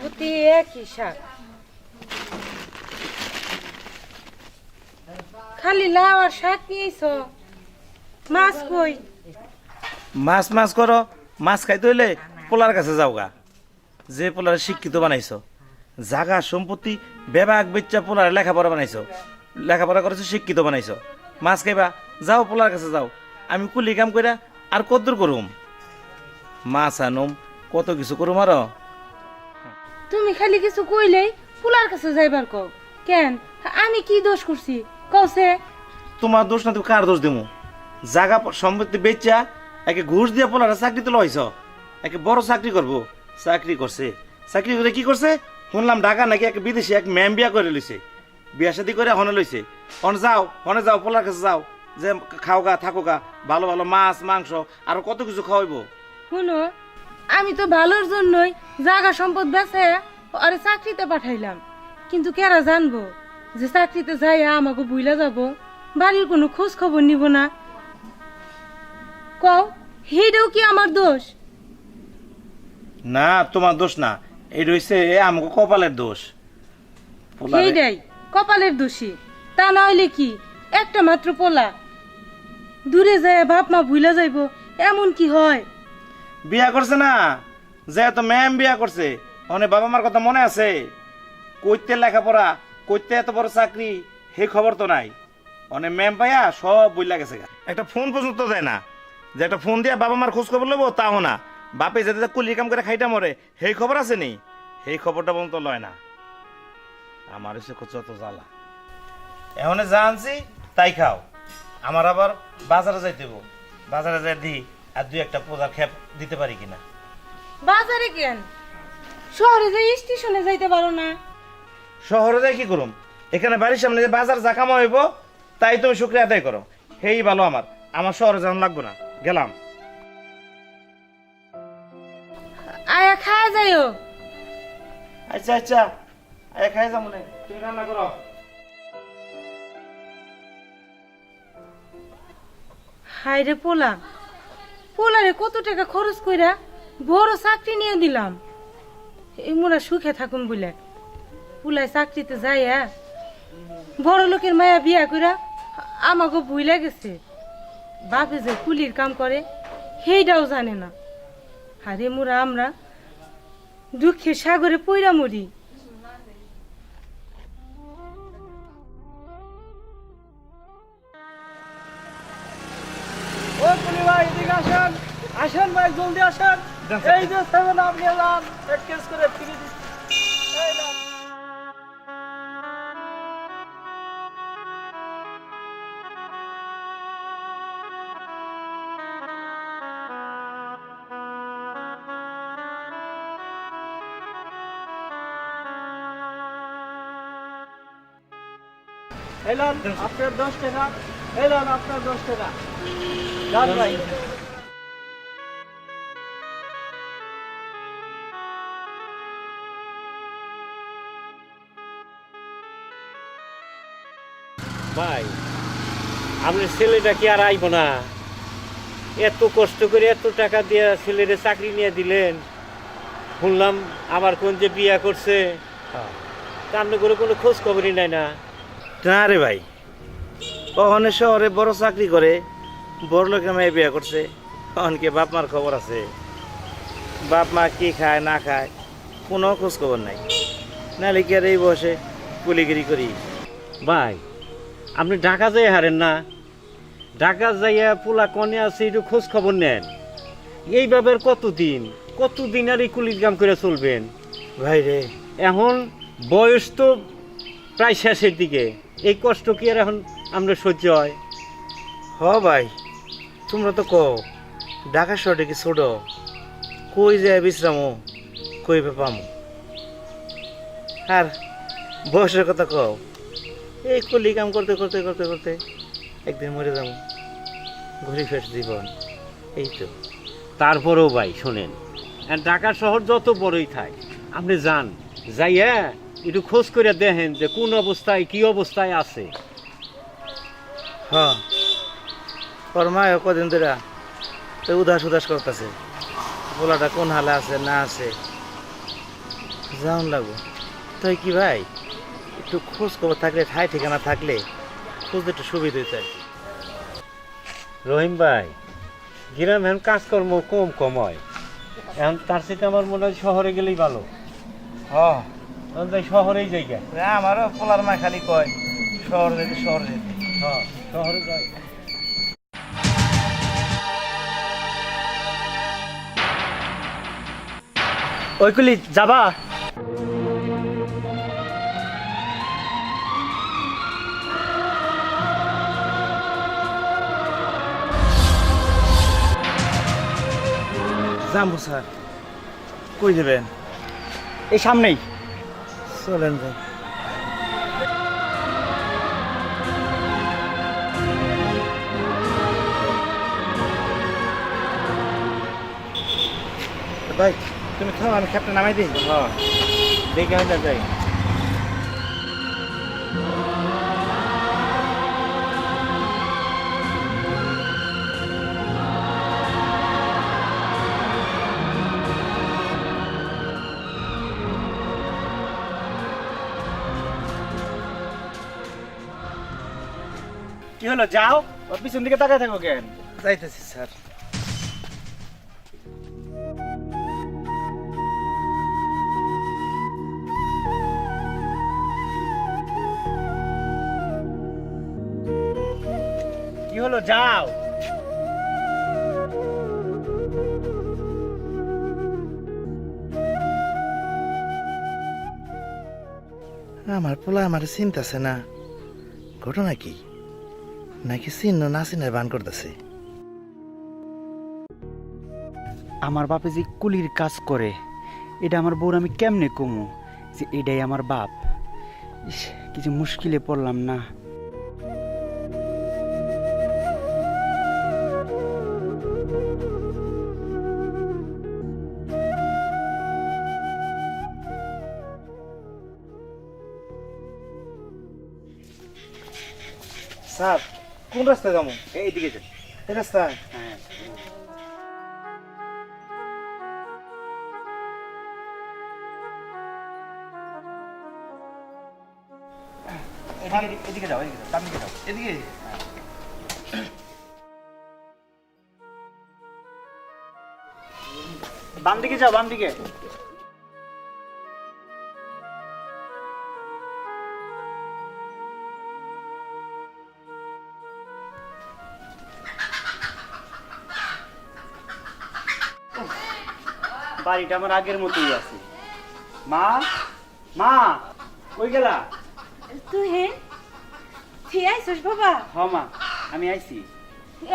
পুতি একই শাক খালি লাউ আর শাক নিয়েছ মাছ কই মাছ মাছ করো মাছ খাইতে হইলে পোলার কাছে যাও গা যে পোলার শিক্ষিত বানাইছো জাগা সম্পত্তি বেবাক বেচ্চা পোলার লেখাপড়া বানাইছো। লেখাপড়া করেছ শিক্ষিত বানাইছো। মাছ খাইবা যাও পোলার কাছে যাও। আমি কুলি কাম কইরা আর কদ্দুর করুম? মাছ আনুম কত কিছু করুম আরও? তুমি খালি কিছু কইলেই পুলার কাছে যাইবার কও। কেন? আমি কি দোষ করছি? কওছে তোমার দোষ না তুমি কার দোষ দিমু? জাগা সম্পত্তি বেচা একে ঘুষ দিয়ে পোলার চাকরি তো লইছ। একে বড় চাকরি করব। চাকরি করছে। চাকরি করে কি করছে? শুনলাম ঢাকা নাকি এক বিদেশি এক ম্যাম বিয়া করে লইছে। বিয়া শাদি করে হনে লইছে। হন যাও হনে যাও পোলার কাছে যাও। যে খাও গা থাকো গা ভালো ভালো মাছ মাংস আর কত কিছু খাওয়াইবো। শুনো আমি তো ভালোর জন্যই জায়গা সম্পদ বেচে আরে চাকরিতে পাঠাইলাম। কিন্তু কেরা জানব যে চাকরিতে যাই আমাকে বুইলা যাব? বাড়ির কোনো খোঁজ খবর নিব না। কও হেইটাও কি আমার দোষ? না তোমার দোষ না। এই রয়েছে আমাকে কপালের দোষ। পোলারে- সেইটাই কপালের দোষী। তা না হইলে কি? একটা মাত্র পোলা। দূরে যায় বাপ মা ভুলা যাইব এমন কি হয়? বিয়া করছে না? যে তো ম্যাম বিয়া করছে অনেক বাবা মার কথা মনে আছে? কইতে লেখাপড়া কইতে এত বড় চাকরি সেই খবর তো নাই। অনেক ম্যাম পাইয়া সব বইলা গেছে গা। একটা ফোন পর্যন্ত দেয় না। যে একটা ফোন দিয়া বাবা মার খোঁজ খবর লবো তাও না। বাপে যেতে কুলি কাম করে খাইটা মরে সেই খবর আছে নি সেই খবরটা পর্যন্ত লয় না। আমার এসে যত জ্বালা। এমন যা আনছি তাই খাও। আমার আবার বাজারে যাইতে হইবো। বাজারে যাই দি আর দুই একটা পূজার খেপ দিতে পারি কিনা। বাজারে কেন? শহরে যাই স্টেশনে যাইতে পারো না। শহরে যাই কি করুম? এখানে বাড়ির সামনে যে বাজার যা কামা হইব তাই তুমি শুক্রিয়া আদায় করো। হেই ভালো আমার। আমার শহরে যাওয়ান লাগবো না। গেলাম। আয়া খায় যাইও আচ্ছা আচ্ছা। আয় খাই যাব না। তুমি রান্না করো। হাই রে পোলা। পোলারে কত টাকা খরচ কইরা বড় চাকরি নিয়ে দিলাম। এই মোরা সুখে থাকুন বলে পোলায় চাকরিতে যাইয়া বড় লোকের মায়া বিয়া কইরা আমাকে ভুইলা গেছে। বাপে যে কুলির কাম করে সেইটাও জানে না। আরে মোরা আমরা দুঃখে সাগরে পইরা মরি। ও পুলি ভাই এদিকে আসেন। আসেন ভাই জলদি আসেন। এই যে সেভেন আপনি এলাম এক কেস করে ফিরে দিচ্ছি। আপনার দশ টাকা আপনার দশ টাকা। যান ভাই। ভাই আপনার ছেলেটা কি আর আইব না? এত কষ্ট করে এত টাকা দিয়ে ছেলের চাকরি নিয়ে দিলেন। শুনলাম আবার কোন যে বিয়া করছে। তা আপনি করে কোনো খোঁজ খবরই নাই না। না রে ভাই। ওখানে শহরে বড় চাকরি করে বড় লোকের মেয়ে বিয়ে করছে অনেকে বাপ মার খবর আছে। বাপ মা কি খায় না খায় কোনো খোঁজ খবর নাই। নাহলে কি আর এই বসে কুলিগিরি করি? ভাই আপনি ঢাকা যাই হারেন না। ঢাকা যাইয়া পোলা কনে আছে একটু খোঁজ খবর নেন এইভাবে কতদিন কতদিন আর এই কুলির কাম করে চলবেন? ভাই রে। এখন বয়স তো প্রায় শেষের দিকে। এই কষ্ট কি আর এখন আমরা সহ্য হয়? হ ভাই তোমরা তো কও ঢাকা শহরে কি ছোট? কই যায় বিশ্রামো কই পামো? আর বয়সের কথা কও এই কলি কাম করতে করতে করতে করতে একদিন মরে যাব। ঘুরি ফেস জীবন এই তো। তারপরেও ভাই শোনেন আর ঢাকা শহর যত বড়ই থাক আপনি যান যাইয়া একটু খোঁজ করে দেখেন যে কোন অবস্থায় কি অবস্থায় আছে। হ্যাঁ। ওর মা কদিন ধরে তো উদাস উদাস করতেছে। পোলাটা কোন হালে আছে না আছে। যাওন লাগবো তাই কি ভাই? একটু খোঁজ খবর থাকলে ঠাই ঠিকানা থাকলে খুঁজতে একটু সুবিধা হইতো আর কি। রহিম ভাই গ্রাম এখন কাজকর্ম কম কম হয়। এখন তার সাথে আমার মনে হয় শহরে গেলেই ভালো। হ্যাঁ। তাই শহরেই জায়গা আমারও পোলার মা খালি কয় শহর যেতে শহর যেতে। হ্যাঁ শহরে যাই। যাবা? যাব স্যার। কই দেবেন এই সামনেই। চলেন যাই। ভাই তুমি থাও আমি খ্যাপটা নামাই দিই। হ্যাঁ। দেখে হয় যাই। কি হলো যাও। ওর পিছন দিকে তাকায় থাকো কেন? যাইতেছি স্যার। কি হলো যাও। আমার পোলা আমার চিনতেছে না। ঘটনা কি? নাকি চিহ্ন না চিনের বান করতেছে? আমার বাপে যে কুলির কাজ করে এটা আমার বউর আমি কেমনে কমু? যে এটাই আমার বাপ। ইস, কিছু মুশকিলে পড়লাম না। স্যার কোন রাস্তায় যাব? এইদিকে যান এই রাস্তায়? হ্যাঁ। এদিকে এদিকে যাও এদিকে যাও এদিকে? বাম দিকে যাও বাম দিকে বাড়িটা আমার আগের মতোই আছে। মা মা কই গেলা? তুই হে? তুই আইসস বাবা? হ মা আমি আইছি।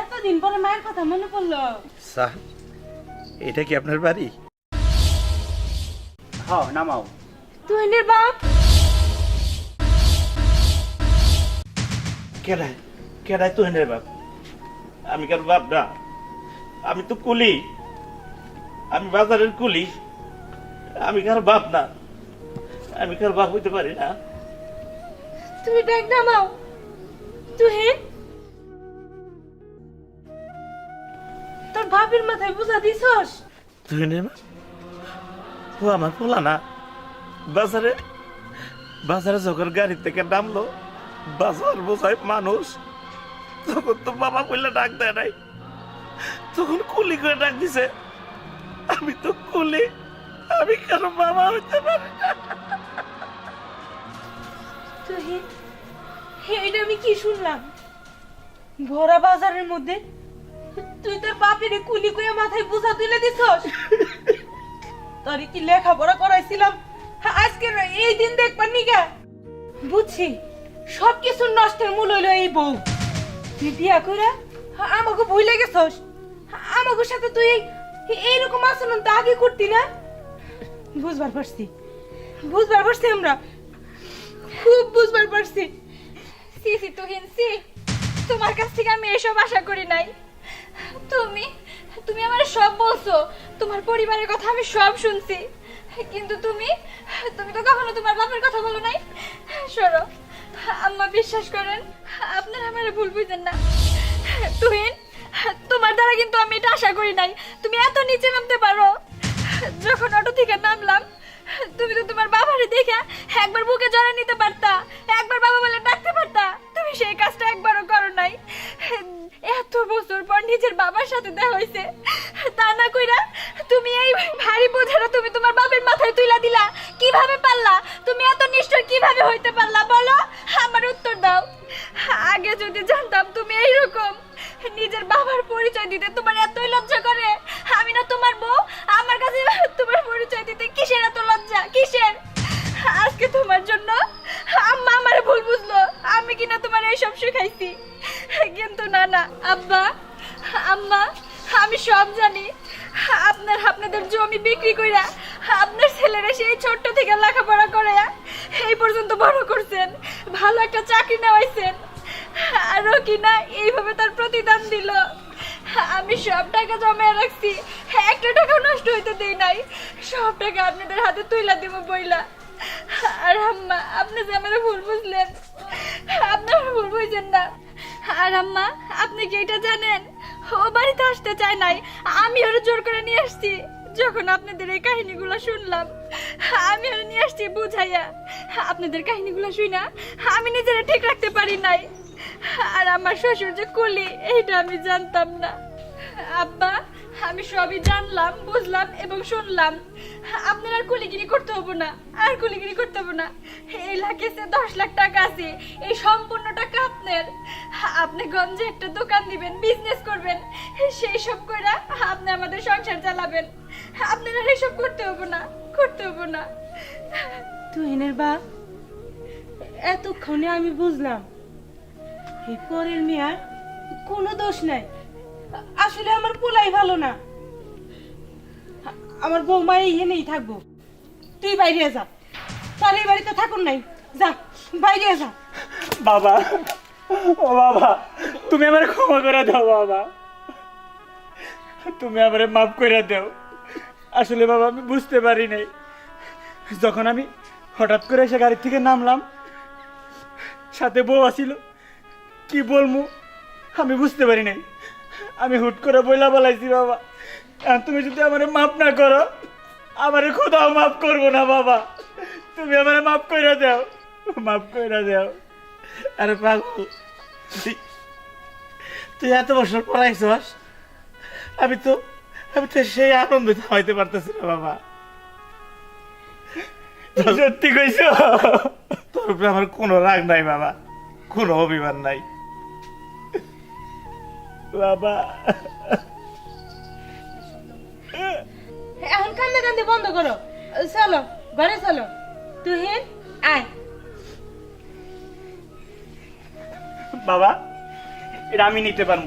এতদিন পরে মায়ের কথা মনে পড়ল। স্যার এটা কি আপনার বাড়ি? হ নামাও। তুই নের বাপ। কেডায় কেডায় তুই রে বাপ? আমি কার বাপ না। আমি তো কুলি। আমি বাজারের কুলি। আমি কার বাপ না। আমি কার বাপ হইতে পারি না। তুমি ডাক নামাও। তুই হে তোর বাপের মাথায় বুঝা দিছস? তুই নে মা ও আমার পোলা না। বাজারে বাজারে যখন গাড়ি থেকে নামলো বাজার বোঝায় মানুষ। তখন তো বাবা কইলে ডাক দেয় নাই। তখন কুলি করে ডাক দিছে। আমি তো কুলি আমি কেন বাবা হইতে পারি? না এটা আমি কি শুনলাম? ভরা বাজারের মধ্যে তুই তোর বাপের কুলি কইয়া মাথায় বুঝা তুলে দিছস? তোর কি লেখাপড়া করাইছিলাম? আজকে এই দিন দেখবার নিগা। বুঝছি সব কিছু নষ্টের মূল হইল এই বউ। তুই বিয়া কইরা আমাকে ভুলে গেছস? আমাকে সাথে তুই এইরকম আচরণ তো আগে করতি না? বুঝবার পারছি। বুঝবার পারছি আমরা। খুব বুঝবার পারছি। সি সি, তুহিন, সি, তোমার কাছ থেকে আমি এসব আশা করি নাই। তুমি তুমি আমার সব বলছো। তোমার পরিবারের কথা আমি সব শুনছি। কিন্তু তুমি তুমি তো কখনো তোমার বাপের কথা বলো নাই। সরো, আম্মা বিশ্বাস করেন, আপনার আমার ভুল বুঝেন না। তুহিন তোমার দ্বারা কিন্তু আমি এটা আশা করি নাই। তুমি এত নিচে নামতে পারো। যখন অটো থেকে নামলাম, তুমি তো তোমার বাবারে দেখে একবার বুকে জড়া নিতে পারতা, একবার বাবা বলে ডাকতে পারতা, তুমি সেই কাজটা একবারও করো নাই। এত বছর পর নিজের বাবার সাথে দেখা হয়েছে। তা না কইরা তুমি এই ভারী বোঝাটা তুমি তোমার বাবার মাথায় তুইলা দিলা। কীভাবে পারলা? তুমি এত নিষ্ঠুর কীভাবে হইতে পারলা? বলো, আমার উত্তর দাও। আগে যদি জানতাম তুমি এইরকম। নিজের বাবার পরিচয় দিতে তোমার এতই লজ্জা করে? আমি না তোমার বউ, আমার কাছে তোমার পরিচয় দিতে কিসের এত লজ্জা? কিসের? আজকে তোমার জন্য আম্মা আমার ভুল বুঝলো। আমি কিনা তোমার এইসব শেখাইছি। কিন্তু না না, আব্বা, আম্মা, আমি সব জানি। আপনার, আপনাদের জমি বিক্রি কইরা আপনার ছেলেরা সেই ছোট্ট থেকে লেখাপড়া করে। এই পর্যন্ত বড় করছেন, ভালো একটা চাকরি নেওয়াইছেন। আরও কিনা এইভাবে তার প্রতিদান দিল। আমি সব টাকা জমা রাখছি, একটা টাকা নষ্ট হইতে দেই নাই। সব টাকা আপনাদের হাতে তুইলা দিব বইলা। আর আম্মা, আপনি যে আমার ভুল বুঝলেন আপনার ভুল বুঝছেন না। আর আম্মা, আপনি কি এটা জানেন? ও বাড়িতে আসতে চায় নাই, আমি ওর জোর করে নিয়ে আসছি। যখন আপনাদের এই কাহিনীগুলো শুনলাম, আমি ওর নিয়ে আসছি বুঝাইয়া। আপনাদের কাহিনীগুলো শুনা আমি নিজেরা ঠিক রাখতে পারি নাই। আর আমার শ্বশুর যে কলি, এইটা আমি জানতাম না। আব্বা, আমি সবই জানলাম, বুঝলাম এবং শুনলাম। আপনার আর কুলিগিরি করতে হব না, আর কুলিগিরি করতে হব না। এই লাখেছে দশ লাখ টাকা আছে, এই সম্পূর্ণ টাকা আপনার। আপনি গঞ্জে একটা দোকান দিবেন বিজনেস করবেন। সেই সব করে আপনি আমাদের সংসার চালাবেন। আপনার আর এসব করতে হব না, করতে হব না। তুহিনের বা এতক্ষণে আমি বুঝলাম এই পরের মেয়ার কোনো দোষ নাই। আসলে আমার পোলাই ভালো না। আমার বৌমা এখানেই থাকব। তুই বাইরে যা। তার এই বাড়িতে থাকুন নাই। যা, বাইরে যা। বাবা, ও বাবা, তুমি আমার ক্ষমা করে দাও বাবা। তুমি আমারে মাফ করে দাও। আসলে বাবা, আমি বুঝতে পারি নাই। যখন আমি হঠাৎ করে এসে গাড়ি থেকে নামলাম, সাথে বউ আসিল কি বলমু? আমি বুঝতে পারি নাই। আমি হুট করে বইলা বলাইছি, বাবা। এখন তুমি যদি আমারে মাফ না করো, আমারে খোদাও মাফ করব না, বাবা। তুমি আমারে মাফ করে দাও, মাফ করে দাও। আরে পাগল, তুই- এত বছর পড়াইছস আমি তো আমি তো সেই আনন্দ হইতে পারতেছি না, বাবা। সত্যি কইছো? তোর উপরে আমার কোনো রাগ নাই, বাবা। কোনো অভিমান নাই। বাবা। এখন কান্দা কান্দি বন্ধ করো। চলো ঘরে চলো। তুহিন আয়। বাবা এটা আমি নিতে পারব।